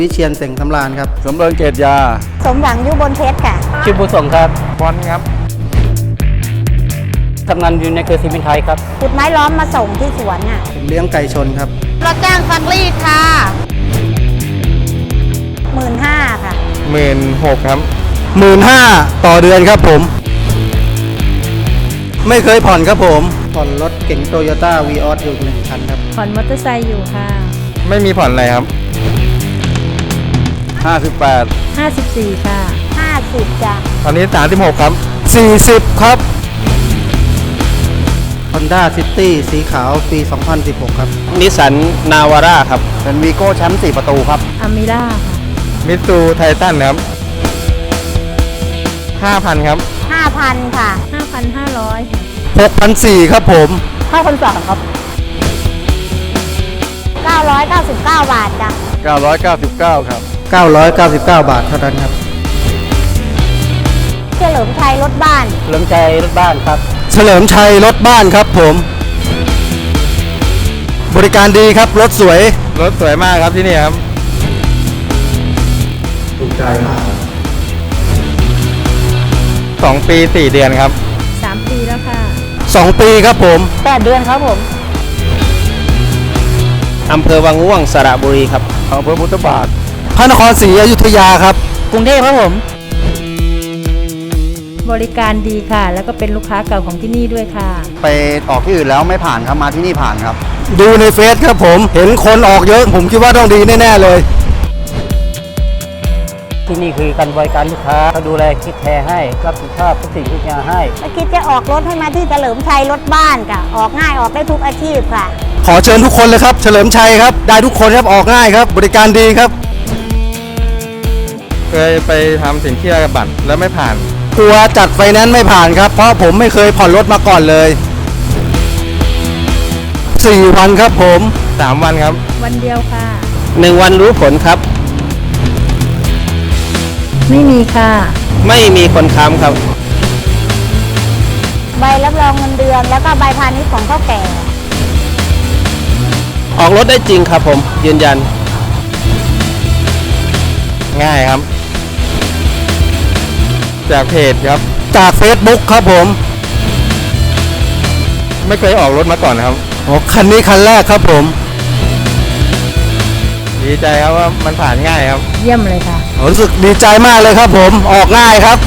วิเชียนเสียงสำราญครับ สำเริงเกตยา สมหวังยุบนเพชรค่ะ ชื่อบุญส่งครับบอลครับทำงานอยู่ในเครือซีเมนต์ไทยครับขุดไม้ล้อมมาส่งที่สวนน่ะผมเลี้ยงไก่ชนครับรับจ้างซักรีดค่ะหมื่นห้าค่ะ หมื่นหกครับ หมื่นห้าต่อเดือนครับผม ไม่เคยผ่อนครับผม ผ่อนรถเก๋งโตโยต้าวีออสอยู่หนึ่งคันครับ ผ่อนมอเตอร์ไซค์อยู่ค่ะ ไม่มีผ่อนอะไรครับ ห้าสิบแปด54 ค่ะห้าสิบจ้ะตอนนี้สามสิบหกครับ 40 ครับ Honda City สีขาวปี 2016 ครับนิสสันนาวาร่าครับ เป็นวีโก้แชมป์4ประตูครับ อามิล่าค่ะ มิตซูไททันครับห้าพันครับห้าพันค่ะ5,500ค่ะ6,400 ครับผมห้าพันสามครับเก้าร้อยเก้าสิบเก้าบาทจ้ะเก้าร้อยเก้าสิบเก้าครับ 999 บาทเท่านั้นครับ เฉลิมชัยรถบ้านเริ่มใจรถบ้านครับ เฉลิมชัยรถบ้านครับผม บริการดีครับ รถสวย รถสวยมากครับที่นี่ครับ ถูกใจมากสองปีสี่เดือนครับ 3 ปีแล้วค่ะ2ปีครับผมแปดเดือนครับผม อำเภอวังม่วงสระบุรีครับ อำเภอพุทธบาท พระนครศรีอยุธยาครับ กรุงเทพครับผม บริการดีค่ะ แล้วก็เป็นลูกค้าเก่าของที่นี่ด้วยค่ะ ไปออกที่อื่นแล้วไม่ผ่านครับมาที่นี่ผ่านครับ ดูในเฟซครับผมเห็นคนออกเยอะ ผมคิดว่าต้องดีแน่ๆเลย ที่นี่คือการบริการลูกค้าเขาดูแลคิดแทร์ให้ รับผิดชอบทุกสิ่งทุกอย่างให้ถ้าคิดจะออกรถให้มาที่เฉลิมชัยรถบ้านค่ะ ออกง่ายออกได้ทุกอาชีพค่ะ ขอเชิญทุกคนเลยครับ เฉลิมชัยครับ ได้ทุกคนครับออกง่ายครับ บริการดีครับ เคยไปทำสินเชื่อกับบัตรแล้วไม่ผ่าน กลัวจัดไฟแนนซ์ไม่ผ่านครับ เพราะผมไม่เคยผ่อนรถมาก่อนเลย 4 วันครับผมสามวันครับ วันเดียวค่ะหนึ่งวันรู้ผลครับ ไม่มีค่ะ ไม่มีคนค้ำครับ ใบรับรองเงินเดือน แล้วก็ใบพาณิชย์ของเท่าแก่ ออกรถได้จริงครับผมยืนยัน ง่ายครับ จากเพจครับ จาก Facebook ครับผมไม่เคยออกรถมาก่อนนะครับโอ้คันนี้คันแรกครับผม ดีใจครับว่ามันผ่านง่ายครับ เยี่ยมเลยค่ะ รู้สึกดีใจมากเลยครับผมออกง่ายครับ